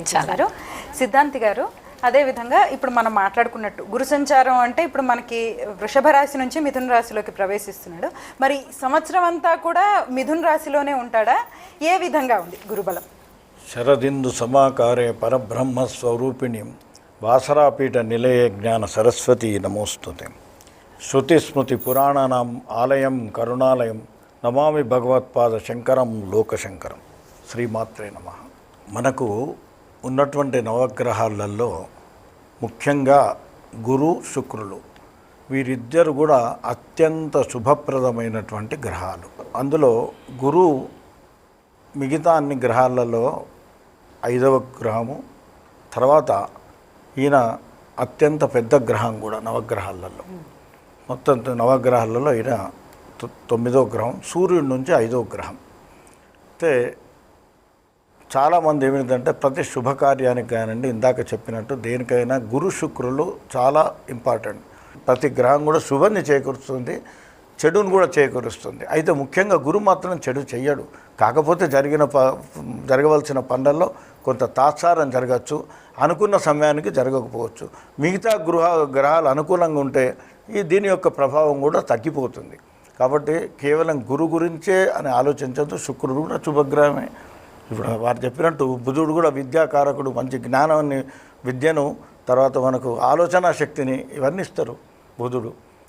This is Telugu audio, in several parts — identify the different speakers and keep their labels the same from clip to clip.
Speaker 1: చాలారు. సిద్ధాంతి గారు అదే విధంగా ఇప్పుడు మనం మాట్లాడుకున్నట్టు గురు సంచారం అంటే ఇప్పుడు మనకి వృషభ రాశి నుంచి మిథున రాశిలోకి ప్రవేశిస్తున్నాడు. మరి సంవత్సరం అంతా కూడా మిథున రాశిలోనే ఉంటాడా? ఏ విధంగా ఉంది గురుబలం?
Speaker 2: శరదిందు సమాకారే పరబ్రహ్మ స్వరూపిణి వాసరాపీఠ నిలయ జ్ఞాన సరస్వతి నమోస్తుతే. శృతి స్మృతి పురాణానాం ఆలయం కరుణాలయం నమామి భగవత్పాద శంకరం లోకశంకరం. శ్రీమాత్రే నమ. మనకు ఉన్నటువంటి నవగ్రహాలలో ముఖ్యంగా గురు శుక్రులు వీరిద్దరు కూడా అత్యంత శుభప్రదమైనటువంటి గ్రహాలు. అందులో గురు మిగతా అన్ని గ్రహాలలో ఐదవ గ్రహము తర్వాత ఈయన అత్యంత పెద్ద గ్రహం కూడా నవగ్రహాలలో. మొత్తం నవగ్రహాలలో ఈయన తొ- తొమ్మిదో గ్రహం సూర్యుడి నుంచి ఐదో గ్రహం. అయితే చాలామంది ఏమిటంటే ప్రతి శుభకార్యానికి కానివ్వండి ఇందాక చెప్పినట్టు దేనికైనా గురు శుక్రులు చాలా ఇంపార్టెంట్. ప్రతి గ్రహం కూడా శుభాన్ని చేకూరుస్తుంది చెడును కూడా చేకూరుస్తుంది. అయితే ముఖ్యంగా గురు మాత్రం చెడు చెయ్యడు. కాకపోతే జరిగిన ప జరగవలసిన పనులలో కొంత తాత్సారం జరగచ్చు అనుకున్న సమయానికి జరగకపోవచ్చు. మిగతా గృహ గ్రహాలు అనుకూలంగా ఉంటే ఈ దీని యొక్క ప్రభావం కూడా తగ్గిపోతుంది. కాబట్టి కేవలం గురు గురించే అని ఆలోచించద్దు శుక్రుడు కూడా శుభగ్రహమే. ఇప్పుడు వారు చెప్పినట్టు బుధుడు కూడా విద్యాకారకుడు మంచి జ్ఞానాన్ని విద్యను తర్వాత మనకు ఆలోచన శక్తిని ఇవన్నీ ఇస్తారు బుధుడు.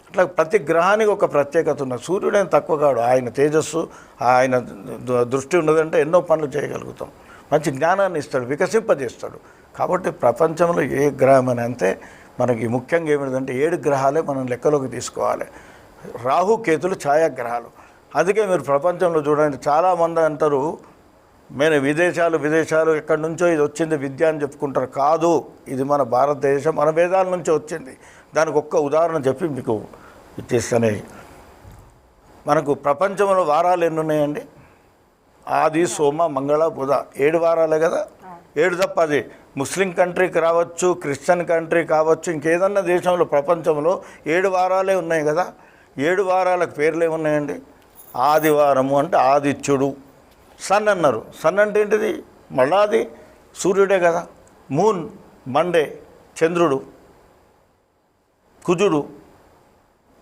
Speaker 2: అట్లా ప్రతి గ్రహానికి ఒక ప్రత్యేకత ఉన్నది. సూర్యుడైన తక్కువ కాడు. ఆయన తేజస్సు ఆయన ద- దృష్టి ఉన్నదంటే ఎన్నో పనులు చేయగలుగుతాం. మంచి జ్ఞానాన్ని ఇస్తాడు వికసింపజేస్తాడు. కాబట్టి ప్రపంచంలో ఏ గ్రహం అని అంతే మనకి ముఖ్యంగా ఏమిటంటే ఏడు గ్రహాలే మనం లెక్కలోకి తీసుకోవాలి. రాహు కేతులు ఛాయాగ్రహాలు. అందుకే మీరు ప్రపంచంలో చూడండి చాలామంది అంటారు మేము విదేశాలు విదేశాలు ఎక్కడి నుంచో ఇది వచ్చింది విద్య అని చెప్పుకుంటారు. కాదు ఇది మన భారతదేశం మన వేదాల నుంచి వచ్చింది. దానికి ఒక్క ఉదాహరణ చెప్పి మీకు ఇచ్చేస్తానే. మనకు ప్రపంచంలో వారాలు ఎన్ని ఉన్నాయండి? ఆది సోమ మంగళ బుధ. ఏడు వారాలే కదా? ఏడు తప్ప అది ముస్లిం కంట్రీకి రావచ్చు క్రిస్టియన్ కంట్రీ కావచ్చు ఇంకేదన్నా దేశంలో ప్రపంచంలో ఏడు వారాలే ఉన్నాయి కదా? ఏడు వారాలకు పేర్లు ఏమున్నాయండి? ఆదివారము అంటే ఆదిత్యుడు. సన్ అన్నారు. సన్ అంటే ఏంటిది? మళ్ళా అది సూర్యుడే కదా. మూన్ మండే చంద్రుడు కుజుడు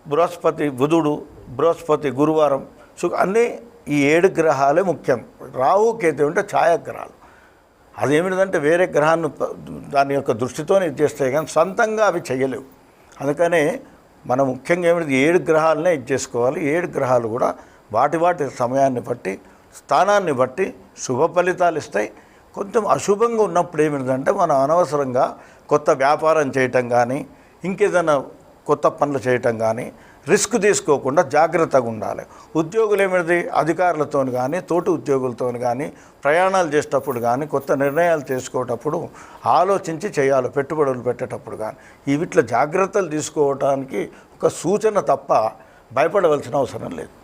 Speaker 2: బృహస్పతి బుధుడు బృహస్పతి గురువారం సు అన్నీ ఈ ఏడు గ్రహాలే ముఖ్యం. రాహు కేతు అంటే ఛాయాగ్రహాలు. అదేమిటంటే వేరే గ్రహాన్ని దాని యొక్క దృష్టితోనే ఇది చేస్తాయి కానీ సొంతంగా అవి చేయలేవు. అందుకనే మనం ముఖ్యంగా ఏమిటి ఏడు గ్రహాలనే ఇది చేసుకోవాలి. ఏడు గ్రహాలు కూడా వాటి వాటి సమయాన్ని బట్టి స్థానాన్ని బట్టి శుభ ఫలితాలు ఇస్తాయి. కొంచెం అశుభంగా ఉన్నప్పుడు ఏమిటంటే మనం అనవసరంగా కొత్త వ్యాపారం చేయటం కానీ ఇంకేదైనా కొత్త పనులు చేయటం కానీ రిస్క్ తీసుకోకుండా జాగ్రత్తగా ఉండాలి. ఉద్యోగులు ఏమిటి అధికారులతో కానీ తోటి ఉద్యోగులతో కానీ ప్రయాణాలు చేసేటప్పుడు కానీ కొత్త నిర్ణయాలు తీసుకోటప్పుడు ఆలోచించి చేయాలి పెట్టుబడులు పెట్టేటప్పుడు కానీ ఇవిట్లో జాగ్రత్తలు తీసుకోవటానికి ఒక సూచన తప్ప భయపడవలసిన అవసరం లేదు.